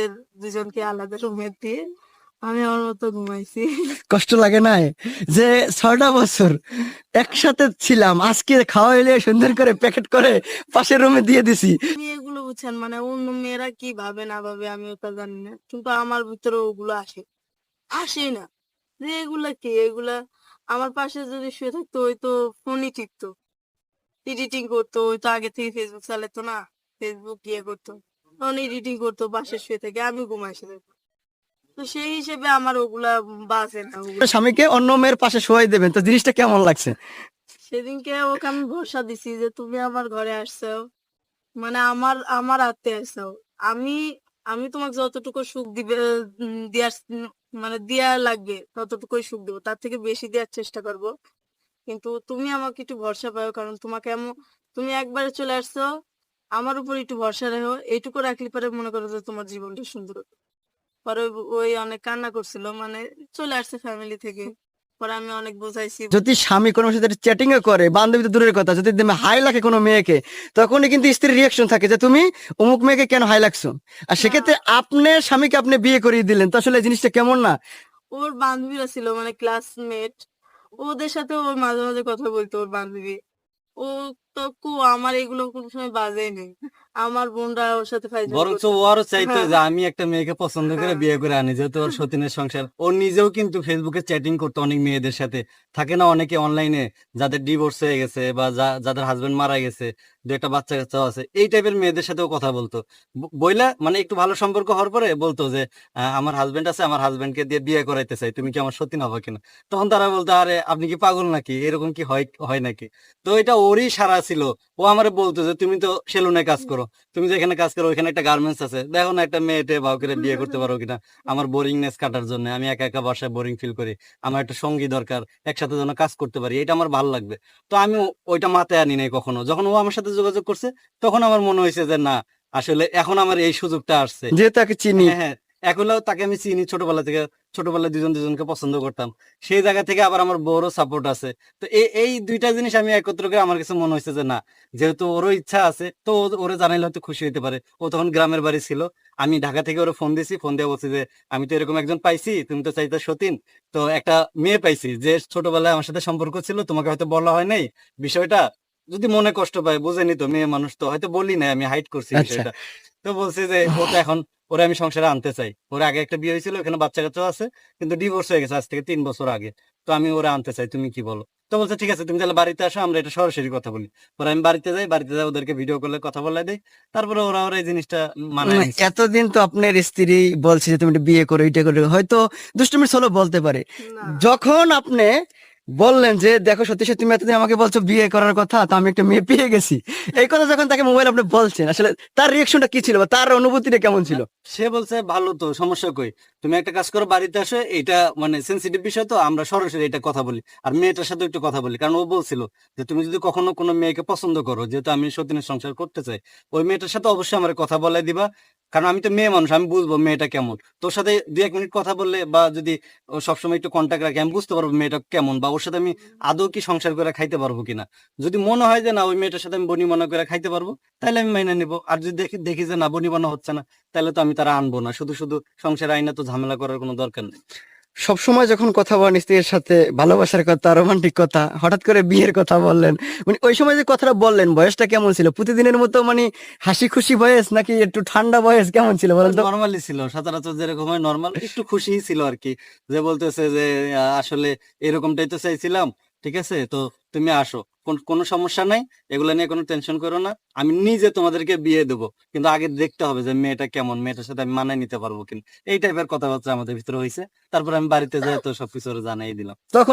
ওদের দুজনকে আলাদা রুমে দিয়ে আমি আমার মতো ঘুমাইছি। কষ্ট লাগে না যে ছয়টা বছর একসাথে ছিলাম আজকে খাওয়া এলে সুন্দর করে প্যাকেট করে পাশের রুমে দিয়ে দিছি। এগুলো বুঝছেন মানে অন্য মেয়েরা কি ভাবে না ভাবে আমি ওটা জানি না কিন্তু আমার ভিতরে ওগুলো আসে। আসে না। যে এগুলা কি? এগুলা আমার পাশে যদি শুয়ে থাকতো ওই তো ফোনই টিপতো। এডিটিং করতো ওই তো আগে থেকে ফেসবুক চালাতো না ফেসবুক ইয়ে করতো। তখন এডিটিং করতো পাশে শুয়ে থেকে আমি ঘুমাইছি দেখো তো সেই হিসেবে আমার ওগুলা বাজে না ওগুলা। স্বামীকে অন্য মেয়ের পাশে শোয়াই দেবেন তো জিনিসটা কেমন লাগছে? সেদিনকে ওকে আমি ভরসা দিছি যে তুমি আমার ঘরে আসছো। মানে আমার আমার হাতে আসছো। আমি আমি তোমাকে যতটুকু সুখ দিবে উম, মানে দেয়া লাগবে ততটুকুই সুখ দেবো। তার থেকে বেশি দেওয়ার চেষ্টা করব। কিন্তু তুমি আমাকে একটু ভরসা পাও কারণ তোমাকে এমন তুমি একবারে চলে আসছো আমার উপর একটু ভরসা রেখো। এইটুকু রাখলে পরে মনে করো যে তোমার জীবনটা সুন্দর পরে ওই- অনেক কান্না করছিল মানে চলে আসছে ফ্যামিলি থেকে। পরে আমি অনেক বোঝাইছি। যদি স্বামী কোনো সাথে চ্যাটিং করে বান্ধবী তো দূরের কথা যদি তুমি হাই লাগে কোনো মেয়েকে তখনই কিন্তু স্ত্রীর রিয়াকশন থাকে যে তুমি অমুক মেয়েকে কেন হাই লাগছো আর সেক্ষেত্রে আপনার স্বামীকে আপনি বিয়ে করিয়ে দিলেন তো আসলে এই জিনিসটা কেমন না? ওর বান্ধবীরা ছিল মানে ক্লাসমেট ওদের সাথে ওর মাঝে মাঝে কথা বলতো ওর বান্ধবী। ও তো আমার এগুলো কোনো সময় বাজেই নেই। আমার বোনরা ওর সাথে ফাইজলামি বরঞ্চ করতো। ও আরও চাইতো হ্যাঁ। যে আমি একটা মেয়েকে পছন্দ করে হ্যাঁ। বিয়ে করে আনি যেহেতু ওর সতীনের সংসার। ও নিজেও কিন্তু ফেসবুকে চ্যাটিং করতো অনেক মেয়েদের সাথে। থাকে না অনেকে অনলাইনে যাদের ডিভোর্স হয়ে গেছে বা যাদের হাজবেন্ড মারা গেছে দু একটা বাচ্চা কাচ্চাও আছে এই টাইপের মেয়েদের সাথেও কথা বলতো। বইলা মানে একটু ভালো সম্পর্ক হওয়ার পরে বলতো যে আমার হাজবেন্ড আছে আমার হাজবেন্ডকে দিয়ে বিয়ে করাইতে চাই তুমি কি আমার সতীন হবে কিনা? তখন তারা বলতো আরে আপনি কি পাগল নাকি? এরকম কি হয় হয় নাকি? তো এটা ওরই সারা ছিল। ও আমার বলতো যে তুমি তো সেলুনে কাজ করো তুমি যেখানে কাজ করো ওইখানে একটা গার্মেন্টস আছে। দেখো না একটা মেয়েটে বাউকে বিয়ে করতে পারো কিনা। আমার বোরিংনেস কাটার জন্য আমি একা একা বাসায় বোরিং ফিল করি। আমার একটা সঙ্গী দরকার একসাথে যেন কাজ করতে পারি। এটা আমার ভালো লাগবে। তো আমি ওইটা মাথায় আনি নাই কখনো। যখন ও আমার সাথে যোগাযোগ করছে তখন আমার মনে হয়েছে যে না আসলে এখন আমার এই সুযোগটা আসছে। যেহেতু তাকে চিনি। হ্যাঁ হ্যাঁ। এখনও তাকে আমি চিনি ছোটবেলা থেকে ছোটবেলায় দুজন দুজনকে পছন্দ করতাম। সেই জায়গা থেকে আবার আমার বড় সাপোর্ট আছে। তো এই এই দুইটা জিনিস আমি একত্র করে আমার কাছে মনে হয়েছে যে না যেহেতু ওরও ইচ্ছা আছে তো ওরে জানাইলে হয়তো খুশি হতে পারে। ও তখন গ্রামের বাড়ি ছিল। আমি ঢাকা থেকে ওরে ফোন দিছি ফোন দিয়ে বলছি যে আমি তো এরকম একজন পাইছি তুমি তো চাইতে সতীন। তো একটা মেয়ে পাইছি যে ছোটবেলায় আমার সাথে সম্পর্ক ছিল তোমাকে হয়তো বলা হয় নাই। বিষয়টা যদি মনে কষ্ট পায় বুঝেনি তো মেয়ে মানুষ তো হয়তো বলি নাই আমি হাইট করছি আচ্ছা। বিষয়টা। তো বলছে যে ও তো এখন ওরে আমি সংসারে আনতে চাই। ওর আগে একটা বিয়ে হয়েছিল ওখানে বাচ্চা কাচ্চাও আছে কিন্তু ডিভোর্স হয়ে গেছে আজ থেকে তিন বছর আগে। তো আমি ওরা আনতে চাই তুমি কি বলো? তো বলছে ঠিক আছে তুমি তাহলে বাড়িতে আসো আমরা এটা সরাসরি কথা বলি। পরে আমি বাড়িতে যাই বাড়িতে যাই ওদেরকে ভিডিও করলে কথা বলে দেই। তারপরে ওরা ওরা এই জিনিসটা মানে এতদিন তো আপনার স্ত্রী বলছে যে তুমি এটা বিয়ে করো এটা করো। হয়তো দুষ্টুমির ষোলো বলতে পারে। যখন আপনি বললেন যে, দেখো সত্যি সত্যি তুমি এতদিন আমাকে বলছো বিয়ে করার কথা, তো আমি একটা মেয়ে পেয়ে গেছি। এই কথা যখন তাকে মোবাইল আপনি বলছেন, আসলে তার রিয়াকশনটা কি ছিল বা তার অনুভূতিটা কেমন ছিল? সে বলছে, ভালো তো, সমস্যা কই? তুমি একটা কাজ করো, বাড়িতে আসো এটা মানে সেন্সিটিভ বিষয় তো, আমরা সরাসরি এটা কথা বলি। আর মেয়েটার সাথে একটু কথা বলি। কারণ ও বলছিল যে, তুমি যদি কখনো কোনো মেয়েকে পছন্দ করো, যেহেতু আমি সতীনের সংসার করতে চাই, ওই মেয়েটার সাথে অবশ্যই আমার কথা বলে দিবা। কারণ আমি তো মেয়ে মানুষ, আমি বুঝব মেয়েটা কেমন। তোর সাথে দু এক মিনিট কথা বললে বা যদি সবসময় একটু কন্ট্যাক্ট রাখে, আমি বুঝতে পারব মেয়েটা কেমন বা ওর সাথে আমি আদৌ কি সংসার করে খাইতে পারব কিনা? যদি মনে হয় যে না, ওই মেয়েটার সাথে আমি বনি মনে করে খাইতে পারব তাহলে আমি মেনে নিবো। আর যদি দেখি দেখি যে না, বনি মনে হচ্ছে না তাহলে তো আমি তারা আনব না। শুধু শুধু সংসার আইনা তো ঝামেলা করার কোনো দরকার নেই। সবসময় যখন কথা বলেন স্ত্রীর সাথে, ভালোবাসার কথা, রোমান্টিক কথা, হঠাৎ করে বিয়ের কথা বললেন মানে ওই সময় যে কথাটা বললেন, বয়সটা কেমন ছিল? প্রতিদিনের মতো মানে হাসি খুশি বয়স নাকি একটু ঠান্ডা বয়স কেমন ছিল বলেন তো? নর্মালি ছিল, সচরাচর যেরকম হয় নর্মাল একটু খুশি ছিল আর কি। যে বলতেছে যে আসলে এরকমটাই তো চাইছিলাম ঠিক আছে? তো তুমি আসো। কোন- সমস্যা নাই, এগুলো নিয়ে কোনো টেনশন করো না। আমি নিজে তোমাদেরকে বিয়ে দেবো। কিন্তু আগে দেখতে হবে যে মেয়েটা কেমন, মেয়েটার সাথে আমি মানায় নিতে পারব কিন্তু এই টাইপের কথাবার্তা আমাদের ভিতরে হয়েছে তারপর আমি বাড়িতে যাই তো সবকিছু জানাই দিলাম। তখন